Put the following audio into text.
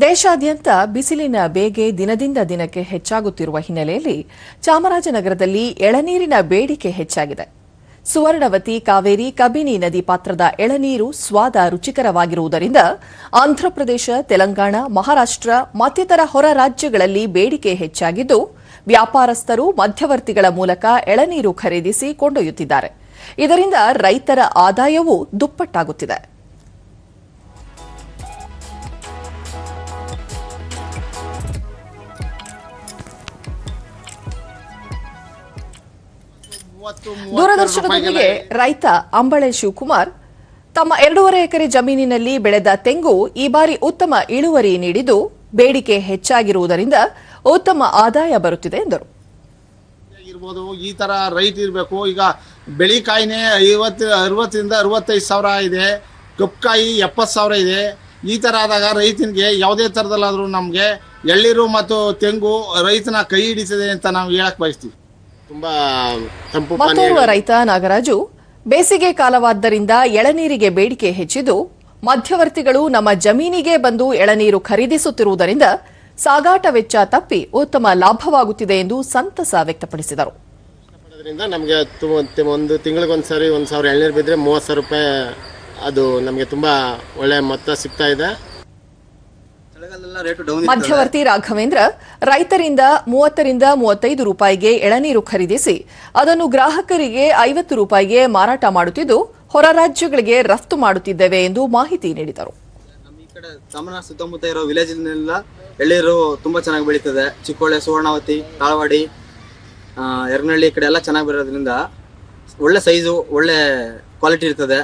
ದೇಶಾದ್ಯಂತ ಬಿಸಿಲಿನ ಬೇಗೆ ದಿನದಿಂದ ದಿನಕ್ಕೆ ಹೆಚ್ಚಾಗುತ್ತಿರುವ ಹಿನ್ನೆಲೆಯಲ್ಲಿ ಚಾಮರಾಜನಗರದಲ್ಲಿ ಎಳನೀರಿನ ಬೇಡಿಕೆ ಹೆಚ್ಚಾಗಿದೆ. ಸುವರ್ಣವತಿ, ಕಾವೇರಿ, ಕಬಿನಿ ನದಿ ಪಾತ್ರದ ಎಳನೀರು ಸ್ವಾದ ರುಚಿಕರವಾಗಿರುವುದರಿಂದ ಆಂಧ್ರಪ್ರದೇಶ, ತೆಲಂಗಾಣ, ಮಹಾರಾಷ್ಟ್ರ, ಮತ್ತಿತರ ಹೊರ ರಾಜ್ಯಗಳಲ್ಲಿ ಬೇಡಿಕೆ ಹೆಚ್ಚಾಗಿದ್ದು, ವ್ಯಾಪಾರಸ್ಥರು, ಮಧ್ಯವರ್ತಿಗಳ ಮೂಲಕ ಎಳನೀರು ಖರೀದಿಸಿ ಕೊಂಡೊಯ್ಯುತ್ತಿದ್ದಾರೆ. ಇದರಿಂದ ರೈತರ ಆದಾಯವೂ ದುಪ್ಪಟ್ಟಾಗುತ್ತಿದೆ. ದೂರದರ್ಶನದೊಂದಿಗೆ ರೈತ ಅಂಬಳೆ ಶಿವಕುಮಾರ್ ತಮ್ಮ ಎರಡೂವರೆ ಎಕರೆ ಜಮೀನಿನಲ್ಲಿ ಬೆಳೆದ ತೆಂಗು ಈ ಬಾರಿ ಉತ್ತಮ ಇಳುವರಿ ನೀಡಿದ್ದು ಬೇಡಿಕೆ ಹೆಚ್ಚಾಗಿರುವುದರಿಂದ ಉತ್ತಮ ಆದಾಯ ಬರುತ್ತಿದೆ ಎಂದರು. ಇರ್ಬೋದು ಈ ತರ ರೈಟ್ ಇರಬೇಕು. ಈಗ ಬೆಳಿಕಾಯಿನೇ ಐವತ್ತು ಅರವತ್ತರಿಂದ ಅರವತ್ತೈದು ಸಾವಿರ ಇದೆ ಕಪ್ಪುಕಾಯಿ ಎಪ್ಪತ್ತು ಸಾವಿರ ಇದೆ. ಈ ಥರ ಆದಾಗ ರೈತನಿಗೆ ಯಾವುದೇ ಥರದಲ್ಲಾದರೂ ನಮಗೆ ಎಳ್ಳೀರು ಮತ್ತು ತೆಂಗು ರೈತನ ಕೈ ಹಿಡಿತದೆ ಅಂತ ನಾವು ಹೇಳಕ್ ಬಯಸ್ತೀವಿ. ತುಂಬಾ ತಂಪು ಮತ್ತೋರ್ವ ರೈತ ನಾಗರಾಜು ಬೇಸಿಗೆ ಕಾಲವಾದ್ದರಿಂದ ಎಳನೀರಿಗೆ ಬೇಡಿಕೆ ಹೆಚ್ಚಿದ್ದು ಮಧ್ಯವರ್ತಿಗಳು ನಮ್ಮ ಜಮೀನಿಗೆ ಬಂದು ಎಳನೀರು ಖರೀದಿಸುತ್ತಿರುವುದರಿಂದ ಸಾಗಾಟ ವೆಚ್ಚ ತಪ್ಪಿ ಉತ್ತಮ ಲಾಭವಾಗುತ್ತಿದೆ ಎಂದು ಸಂತಸ ವ್ಯಕ್ತಪಡಿಸಿದರು. ನಮಗೆ ಒಂದು ತಿಂಗಳಿಗೆ ಒಂದು ಸಾರಿ ಒಂದು ಸಾವಿರ ಎಳನೀರು ಬಿದ್ದರೆ ಮೂವತ್ತು ಸಾವಿರ ರೂಪಾಯಿ ಅದು ನಮಗೆ ತುಂಬ ಒಳ್ಳೆಯ ಮೊತ್ತ ಸಿಗ್ತಾ ಇದೆ. ಮಧ್ಯವರ್ತಿ ರಾಘವೇಂದ್ರ ರೈತರಿಂದ ಮೂವತ್ತರಿಂದ ಮೂವತ್ತೈದು ರೂಪಾಯಿಗೆ ಎಳನೀರು ಖರೀದಿಸಿ ಅದನ್ನು ಗ್ರಾಹಕರಿಗೆ ಐವತ್ತು ರೂಪಾಯಿಗೆ ಮಾರಾಟ ಮಾಡುತ್ತಿದ್ದು ಹೊರ ರಾಜ್ಯಗಳಿಗೆ ರಫ್ತು ಮಾಡುತ್ತಿದ್ದೇವೆ ಎಂದು ಮಾಹಿತಿ ನೀಡಿದರು. ನಮ್ಮ ಸುತ್ತಮುತ್ತ ಇರೋ ವಿಲೇಜ್ನೆಲ್ಲ ಎಳ್ಳೀರು ತುಂಬಾ ಚೆನ್ನಾಗಿ ಬೆಳೀತದೆ. ಚಿಕ್ಕೋಳೆ ಸುವರ್ಣಾವತಿ ತಾಳವಾಡಿ ಎರನಹಳ್ಳಿ ಕಡೆ ಎಲ್ಲ ಚೆನ್ನಾಗಿ ಬರೋದ್ರಿಂದ ಒಳ್ಳೆ ಸೈಜು ಒಳ್ಳೆ ಕ್ವಾಲಿಟಿ ಇರ್ತದೆ.